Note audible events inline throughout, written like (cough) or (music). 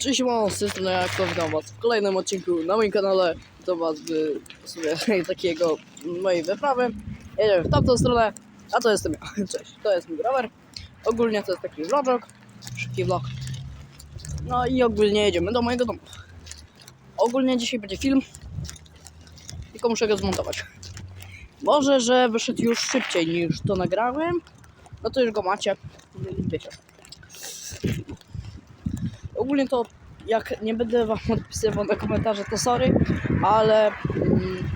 Cześć, mam z tej strony jak to witam was w kolejnym odcinku na moim kanale. To was sumie (laughs) takiego mojej wyprawy. Jedziemy w tamtą stronę, a to jestem ja. (laughs) Cześć, to jest mój rower. Ogólnie to jest taki vlog, szybki vlog. No i ogólnie jedziemy do mojego domu. Ogólnie dzisiaj będzie film, tylko muszę go zmontować. Może, że wyszedł już szybciej niż to nagrałem, no to już go macie, wiecie. Ogólnie to jak nie będę wam odpisywał na komentarze, to sorry, ale mm,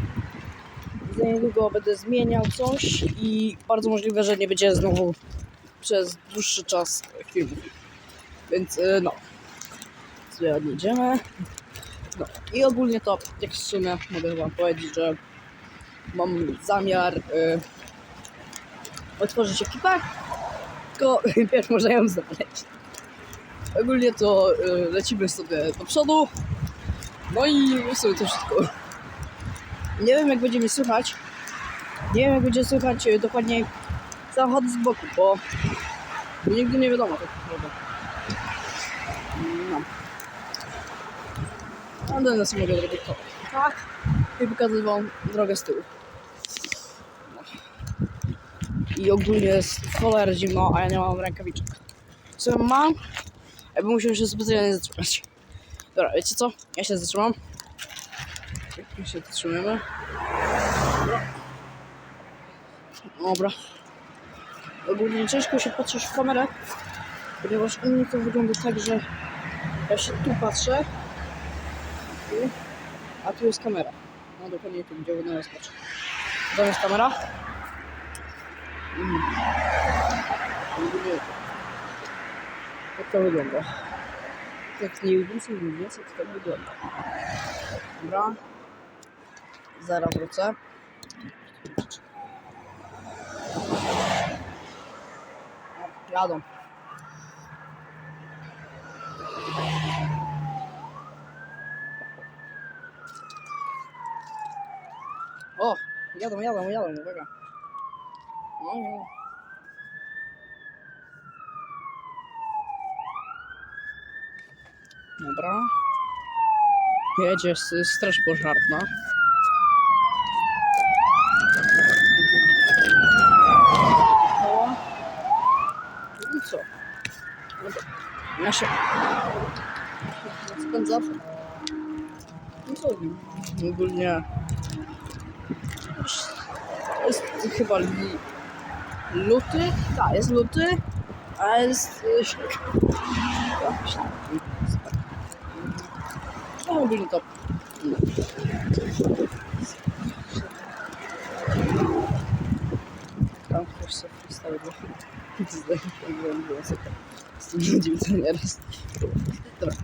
za niedługo będę zmieniał coś i bardzo możliwe, że nie będzie znowu przez dłuższy czas filmów. Więc y, no, sobie odjedziemy. No i ogólnie to, jak w sumie mogę wam powiedzieć, że mam zamiar y, otworzyć ekipę, tylko (laughs) pierw muszę ją znaleźć. Ogólnie to y, lecimy sobie do przodu. No i sobie to wszystko. Nie wiem jak będzie mi słychać. Nie wiem jak będzie słychać y, dokładniej samochód z boku, bo nigdy nie wiadomo tak naprawdę. No. A będę sobie zrobić to. Tak. I pokazać wam drogę z tyłu. I ogólnie jest cholera zimno, a ja nie mam rękawiczek. Co mam? Ja bym musiał się specjalnie zatrzymać. Dobra, wiecie co? Ja się zatrzymam. My się zatrzymujemy. Dobra. Ogólnie ciężko się patrzeć w kamerę, ponieważ u mnie to wygląda tak, że ja się tu patrzę, tu, a tu jest kamera. No dokładnie tu, gdzie na nas patrzę. Tam jest kamera. Mm. Ogólnie jak to wygląda. Tak mniej więcej, mniej więcej jak to wygląda. Dobra. Zaraz wrócę. O, Jadą. O, jadą, jadą, jadą, uwaga. No, no. Dobra. Jedzie s- straż pożarna. No co? Dobra. Ja się... Spędza. No co? Ogólnie... Jest chyba luty? Tak, jest luty, a jest y, śnieg. No ogólnie to... Tam ktoś sobie wstawił. Zdejmowałem sobie z tym nudził co nieraz. Dobra.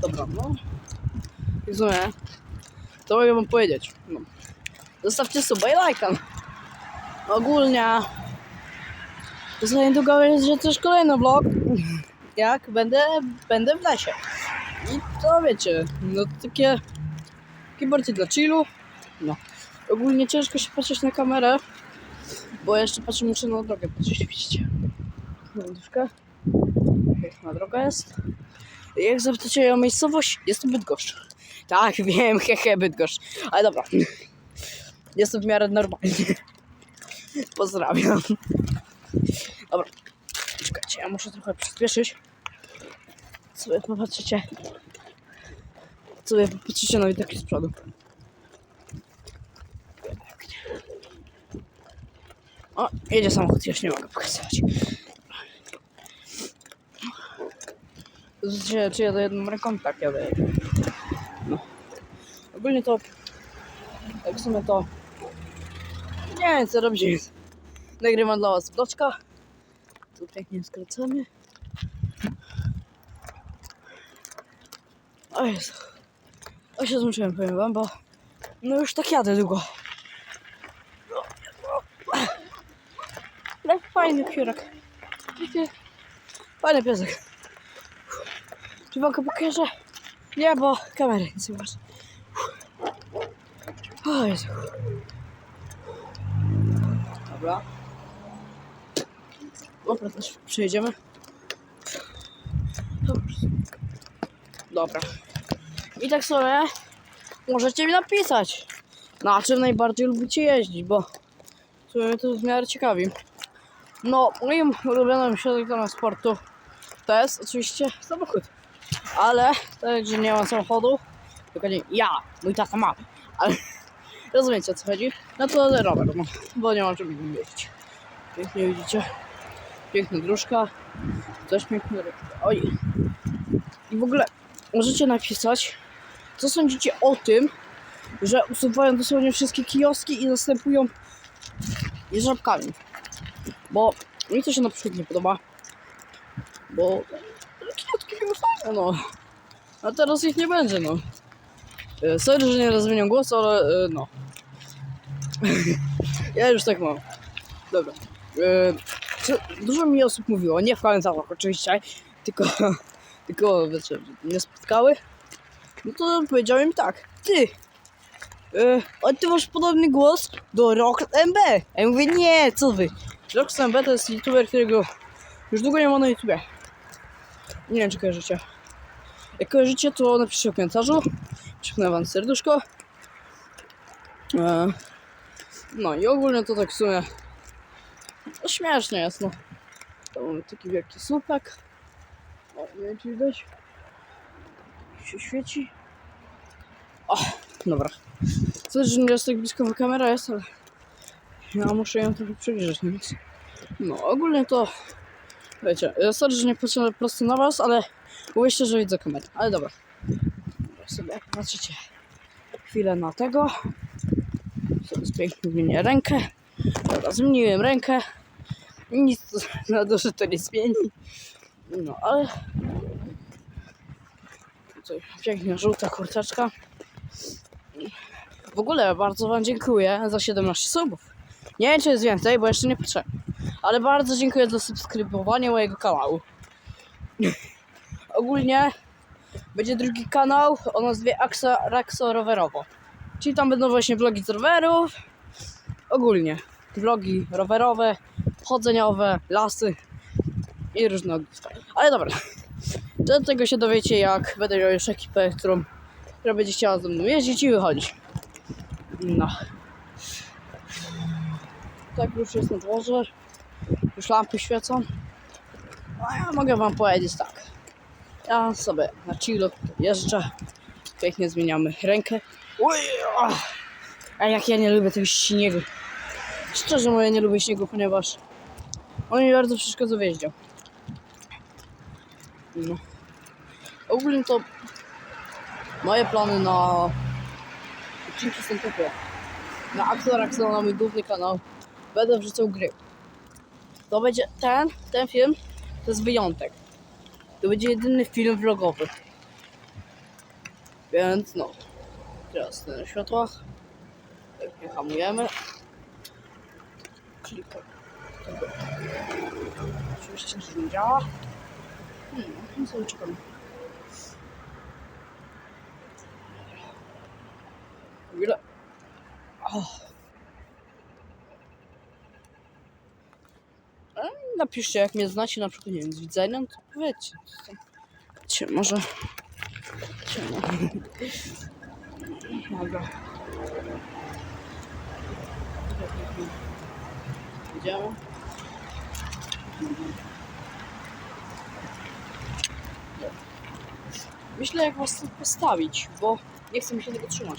Dobra, no. I w sumie, to mogę wam powiedzieć. No. Zostawcie suba i lajka. Ogólnie to za niedługo będzie też kolejny vlog. Jak będę, będę w lesie. I to wiecie, no takie, takie bardziej dla chillu. No. Ogólnie ciężko się patrzeć na kamerę, bo jeszcze patrzę, muszę na drogę patrzeć, widzicie. Na lodówkę. Piękna droga jest. Jak zapytacie o miejscowość, jest to Bydgoszcz. Tak, (laughs) wiem, hehe, Bydgoszcz. Ale dobra. Jest to w miarę normalnie. Pozdrawiam. Dobra. Czekajcie, ja muszę trochę przyspieszyć. Sobie popatrzycie. Sobie popatrzycie na widoki z przodu. O, jedzie samochód, już nie mogę pokazywać. Zobaczcie, czy jadę jedną ręką? Tak, jadę. No. Ogólnie to... Tak w sumie to... Nie co robić. Nagrywam dla was vloczka. Tu pięknie skracamy. O Jezu. O się zmęczyłem, powiem wam, bo no już tak jadę długo. No, fajny piórek. Fajny piesek. Czy wam go pokażę? Nie, bo kamery nie masz. O Jezu. Dobra. Dobra, też przejedziemy. Dobra. I tak sobie możecie mi napisać, na czym najbardziej lubicie jeździć, bo to w miarę ciekawi. No, moim ulubionym środkiem sportu to jest oczywiście samochód. Ale tak, że nie mam samochodu, tylko nie ja, mój tata ma, ale (laughs) rozumiecie o co chodzi? No to rower, bo nie mam czym jeździć. Pięknie widzicie, piękna dróżka, też piękny Oj. I w ogóle możecie napisać, co sądzicie o tym, że usuwają dosłownie wszystkie kioski i zastępują je żabkami. Bo mi to się na przykład nie podoba. Bo kioski były fajne, no. A teraz ich nie będzie, no. E, Sorry, że nie rozmieniam głosu, ale e, no. (laughs) ja już tak mam. Dobra. Co- Dużo mi osób mówiło, nie w komentarzach oczywiście, tylko, (laughs) tylko wiecie, nie spotkały. No to powiedziałem tak, ty, e, a ty masz podobny głos do Rock MB. Ja mówię, nie, co wy. Rock MB to jest youtuber, którego już długo nie ma na YouTubie. Nie wiem, czy kojarzycie. Jak kojarzycie, to napiszcie w komentarzu. Przypnę wam serduszko. E, no i ogólnie to tak w sumie no, śmiesznie jest, no. To mamy taki wielki słupek. O, nie wiem, czy widać. Się świeci. O, dobra. Co, że nie jest tak blisko, kamera jest, ale ja muszę ją trochę przybliżyć, więc... No, ogólnie to... Wiecie, sorry, że nie patrzę prosto na was, ale uwierzcie, że widzę kamerę. Ale dobra. Dobra, sobie jak patrzycie chwilę na tego. Sobie zmienię rękę. Dobra, zmieniłem rękę. Nic to- (laughs) na duży to nie zmieni. No, ale... Tutaj pięknie żółta kurteczka. W ogóle bardzo wam dziękuję za 17 subów. Nie wiem, czy jest więcej, bo jeszcze nie patrzę. Ale bardzo dziękuję za subskrybowanie mojego kanału. (laughs) Ogólnie będzie drugi kanał o nazwie Aksa Raxo Rowerowo. Czyli tam będą właśnie vlogi z rowerów. Ogólnie vlogi rowerowe, chodzeniowe, lasy i różne ogniska. Ale dobra, do tego się dowiecie jak będę miał już ekipę, którą, która będzie chciała ze mną jeździć i wychodzić. No. Tak już jest na dworze. Już lampy świecą. A ja mogę wam powiedzieć tak. Ja sobie na chillu jeżdżę. Pięknie zmieniamy rękę. Ach. A jak ja nie lubię tego śniegu. Szczerze mówię, nie lubię śniegu, ponieważ on mi bardzo przeszkadza w jeździe. No. Ogólnie to moje plany na odcinki są takie. Na Axel Axel, na mój główny kanał, będę wrzucał gry. To będzie ten, ten film, to jest wyjątek. To będzie jedyny film vlogowy. Więc no. Teraz na światłach. Tak hamujemy. Dobra. Oczywiście, nie działa. Hmm, no sobie czekamy. Chwilę. O. E, Napiszcie, jak mnie znacie, na przykład, nie wiem, z widzeniem, to powiedzcie. Cię, może... Cię. Dobra. Idziemy. Myślę, jak was tu postawić, bo nie chcę mi się tego trzymać.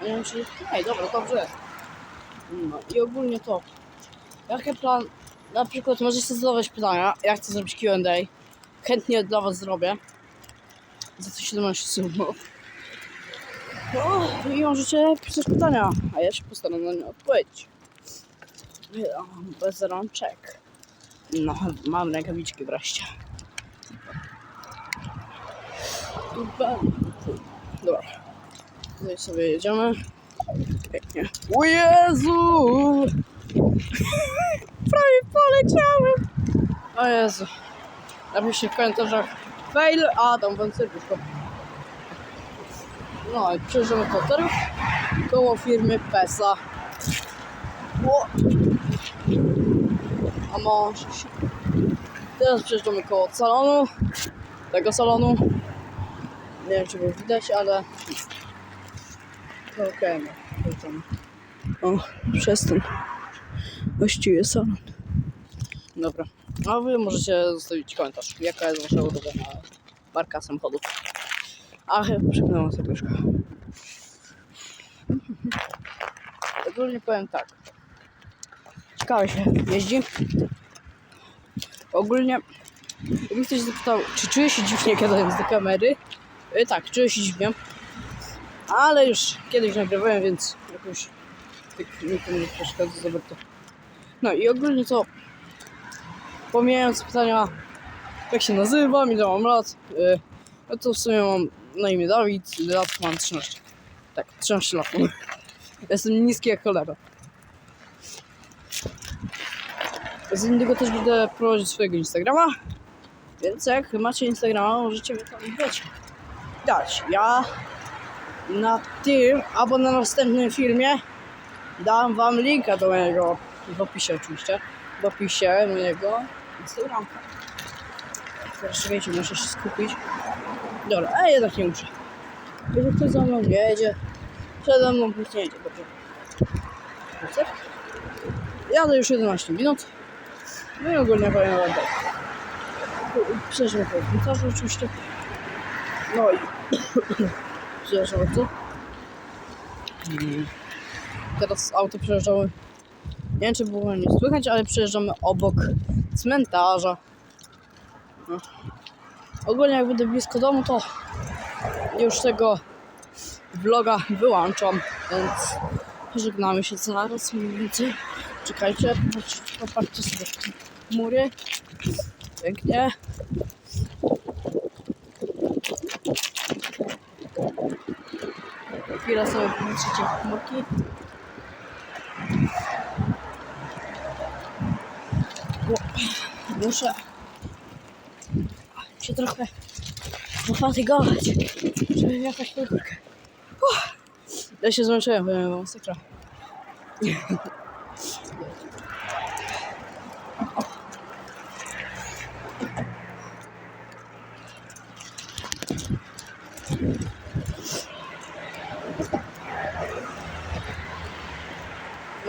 A nie wiem, czy... Ej, dobra, dobrze. No i ogólnie to. Jaki plan... Na przykład możecie zadawać pytania, ja chcę zrobić Q&A. Chętnie dla was zrobię. Za to 17 subów. No i możecie pisać pytania, a ja się postaram na nie odpowiedzieć. Bez rączek. No, mam rękawiczki wreszcie. Dobra. Tutaj sobie jedziemy. Pięknie. O Jezu! (laughs) Prawie poleciałem! O Jezu. Napiszcie w komentarzach fail, a tam serduszko. No i przejeżdżamy koterów koło firmy PESA. A się. Teraz przejeżdżamy koło salonu. Tego salonu. Nie wiem, czy go widać, ale. Okej. Przejeżdżamy. O, przez ten właściwie salon. Dobra. A wy możecie zostawić komentarz, jaka jest wasza ulubiona marka samochodów. A chyba przepnęłam sobie troszkę. Ogólnie powiem tak. Ciekawe się jeździ. Ogólnie, jakby ktoś zapytał, czy czuję się dziwnie gadając do kamery? E, tak, czuję się dziwnie. Ale już kiedyś nagrywałem, więc jakoś tak nikomu nie przeszkadza za bardzo. No i ogólnie to pomijając pytania, jak się nazywam, ile mam lat, yy, no to w sumie mam na imię Dawid, lat mam 13. Tak, 13 lat. Jestem niski jak cholera. Z innego też będę prowadzić swojego Instagrama, więc jak macie Instagrama, możecie mi tam dać. Dać. Ja na tym, albo na następnym filmie dam wam linka do mojego, w opisie oczywiście, w opisie mojego Instagrama. Teraz czekajcie, muszę się skupić. Dobra, a jednak nie muszę. Jeżeli ktoś za mną jedzie, przede mną nie jedzie, dobrze. Dobrze? Jadę już 11 minut. No i ogólnie powiem wam tak. Przeżyłem po komentarzu oczywiście. No i (coughs) przepraszam bardzo. Teraz auto przejeżdżały. Nie wiem czy było nie słychać, ale przejeżdżamy obok cmentarza. No. Ogólnie jak będę blisko domu, to już tego vloga wyłączam, więc żegnamy się zaraz mniej więcej. Czekajcie, popatrzcie, sobie chmury. Pięknie. Chwilę sobie popatrzycie w chmurki. Bo muszę się trochę pofatygować, żeby jakaś podgórkę. Ja się zmęczyłem, powiem wam, masakra.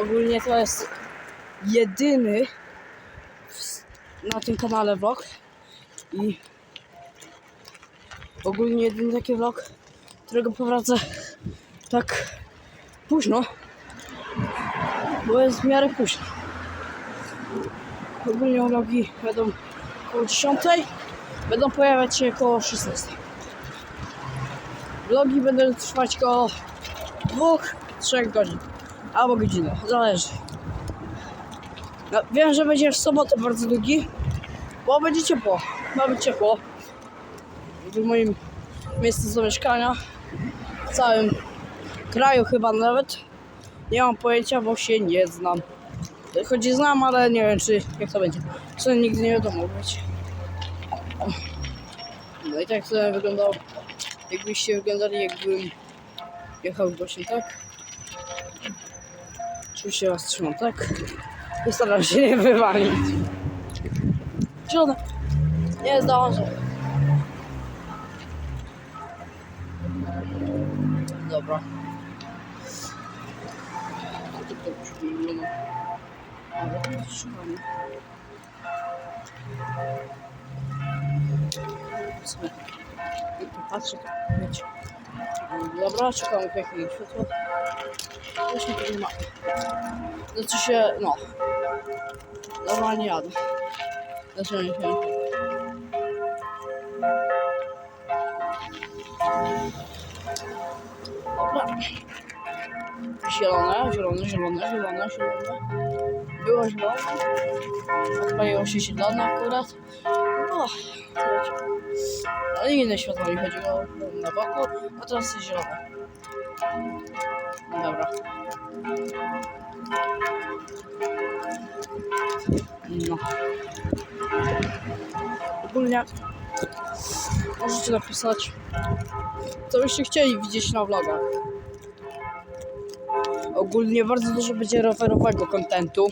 Ogólnie to jest jedyny na tym kanale vlog i ogólnie jedyny taki vlog, którego prowadzę tak późno, bo jest w miarę późno. Ogólnie vlogi będą około 10, będą pojawiać się około 16. Vlogi będą trwać około 2-3 godzin, albo godzinę, zależy. No, wiem, że będzie w sobotę bardzo długi, bo będzie ciepło. Ma być ciepło. W moim miejscu zamieszkania. W całym kraju chyba nawet. Nie mam pojęcia, bo się nie znam. Choć znam, ale nie wiem, czy jak to będzie. Co nigdy nie wiadomo być. No i tak to wyglądało. Jakbyście wyglądali, jakbym jechał właśnie tak. Oczywiście trzymam tak. I staram się nie wywalić. Zielone. Nie zdążę. Dobra. Wiecie. Dobra, czekamy piękne światło. Właśnie tego nie ma. Znaczy się, no. Normalnie jadę. Zaczynamy się. Dobra. Zielone, zielone, zielone, zielone, zielone. Było zielone. Odpaliło się zielone akurat. No. Ale inne światło mi chodziło na boku, a teraz jest zielone. Dobra. No. Ogólnie możecie napisać, co byście chcieli widzieć na vlogach. Ogólnie bardzo dużo będzie rowerowego kontentu.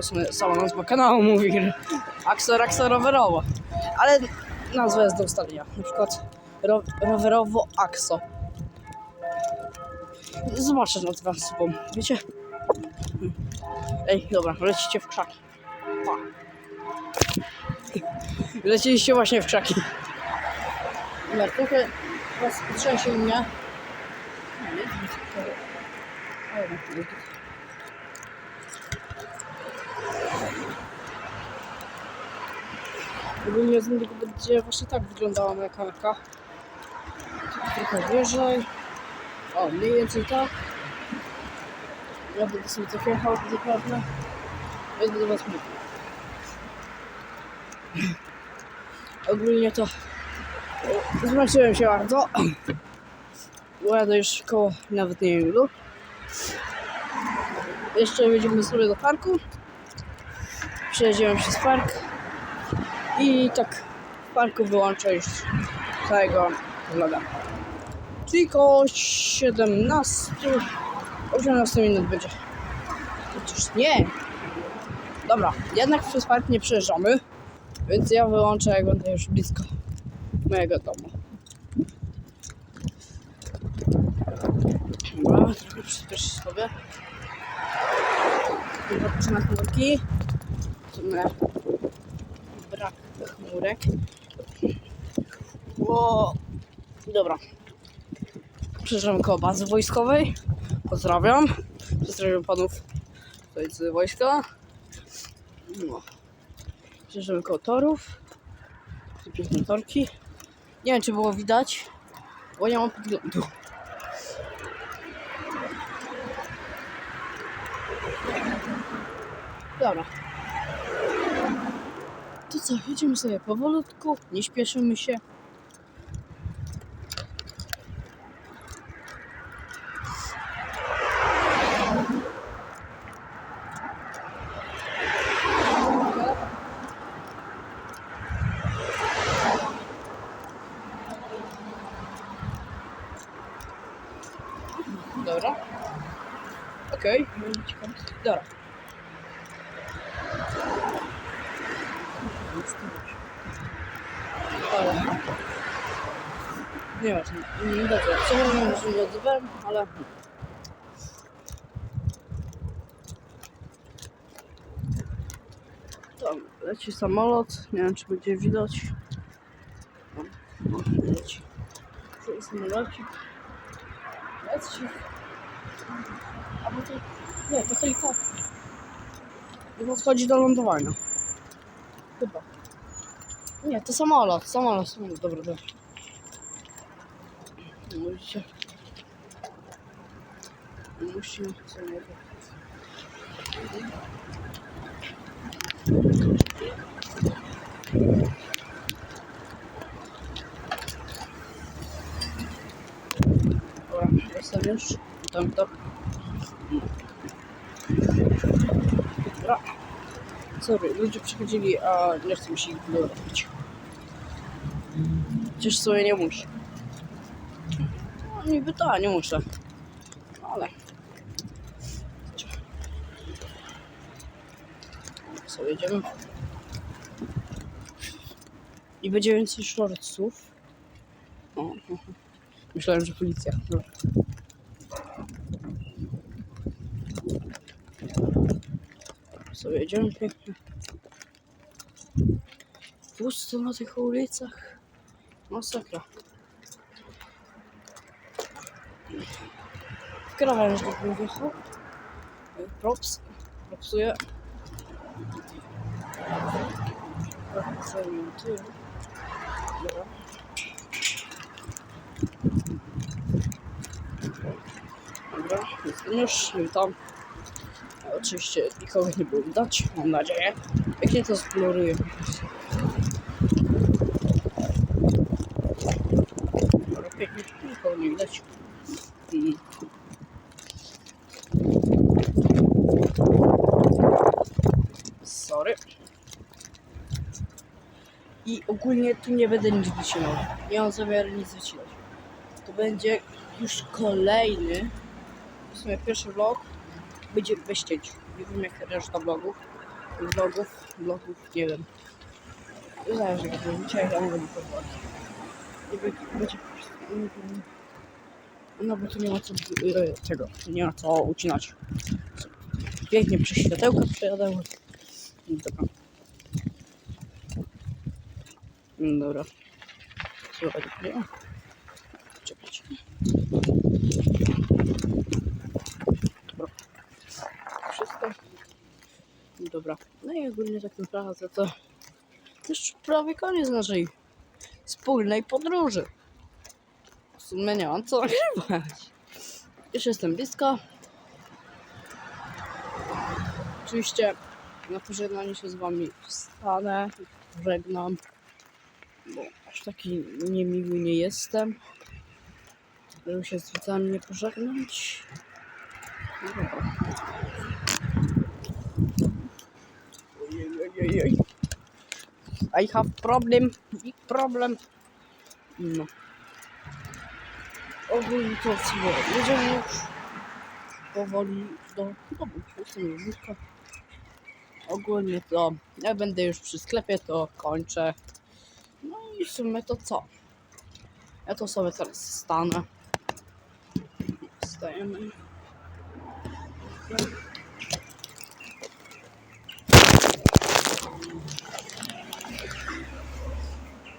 Sumie sama nazwa kanału mówi. Akso Rakso rowerowo. Ale nazwa jest do ustalenia. Na przykład ro, rowerowo Akso. Zobaczę nad was sobą. Wiecie? Ej, dobra, lecicie w krzaki. Pa. Właśnie w krzaki. Ja trochę was trzęsie mnie. Ogólnie z będzie właśnie tak wyglądała moja kamerka. Trochę wyżej. O, mniej więcej tak. Ja będę sobie tak jechał zapewne. Będę do was mówił. Ogólnie to zmęczyłem się bardzo. Jadę już koło nawet nie wiem. Jeszcze wejdziemy sobie do parku. Przejedziemy przez park. I tak w parku wyłączę już całego vloga. Koło 17, 18 minut będzie. Chociaż nie. Dobra, jednak przez park nie przejeżdżamy, więc ja wyłączę jak będę już blisko mojego domu. Dobra, trochę przyspieszyć sobie. Patrzę na chmurki. Brak chmurek. O, dobra. Przejeżdżam koło bazy wojskowej. Pozdrawiam. Pozdrawiam panów tutaj z wojska. No. Przejeżdżamy koło torów. Piękne torki. Nie wiem, czy było widać, bo nie mam podglądu. Dobra. To co, jedziemy sobie powolutku, nie śpieszymy się. Dobra. Okej. Dobra. Ale... Nie wiem, nie dobrze. Co mówię, że nie odzywałem, ale... Tam leci samolot, nie wiem czy będzie widać. No, leci. Tu samolocik. Leci. Albo to... Nie, to helikopter. I podchodzi do lądowania. Chyba. Nie, to samolot, samolot, samolot, dobra, dobra. Musicie. Musimy. Dobra, jestem już. Tam to. Dobra. Sorry, ludzie przychodzili, a nie chcę mi się ich robić. Chociaż sobie nie muszę. No, niby tak, nie muszę. Ale. Co, jedziemy? I będzie więcej szorców. O, o, (laughs) o. Myślałem, że policja. Dobra. Sobie jedziemy pięknie. Pusto na tych ulicach. Masakra. Krawężnik bym wjechał. Props. Propsuję. Tył. Dobra. Dobra, już, witam. Oczywiście nikogo nie było widać, mam nadzieję. Jak nie to zbluruję. Dobra, pięknie, nikogo nie widać. Mm. Sorry. I ogólnie tu nie będę nic wycinał. Nie mam zamiaru nic wycinać. To będzie już kolejny, w sumie pierwszy vlog, będzie bez cięć. Nie wiem jak reszta vlogów. vlogów, vlogów, nie wiem. Zależy jak będzie, ja mogę mi pozwolić. Nie będzie, po prostu... No bo tu nie ma co e, tego, nie ma co ucinać. Pięknie przez światełka przejadały. Dobra. Dobra. Słuchaj, dobra. Czekajcie. Dobra. Wszystko. Dobra. No i ogólnie tak naprawdę to już prawie koniec naszej wspólnej podróży. W sumie nie mam co nagrywać. Już jestem blisko. Oczywiście na pożegnanie się z wami wstanę, żegnam, bo aż taki niemiły nie jestem, żeby się z widzami nie pożegnać. No ojej, ojej. I have problem, big problem. No. Ogólnie to co, jedziemy już powoli do domu. Jestem blisko. Ogólnie to, jak będę już przy sklepie, to kończę. No i w sumie to co? Ja to sobie teraz stanę. Stajemy.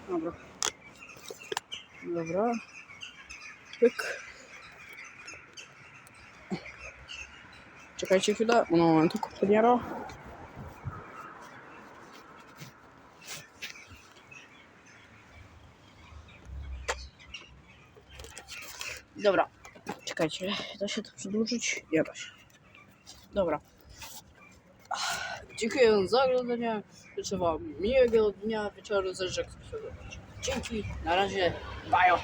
Dobra. Dobra. Pyk. Czekajcie chwilę, un momento compañero. Dobra, czekajcie, da się to przedłużyć? Nie da się. Dobra. Dziękuję za oglądanie. Życzę wam miłego dnia, wieczoru, zależy jak. Dzięki, na razie, 八幺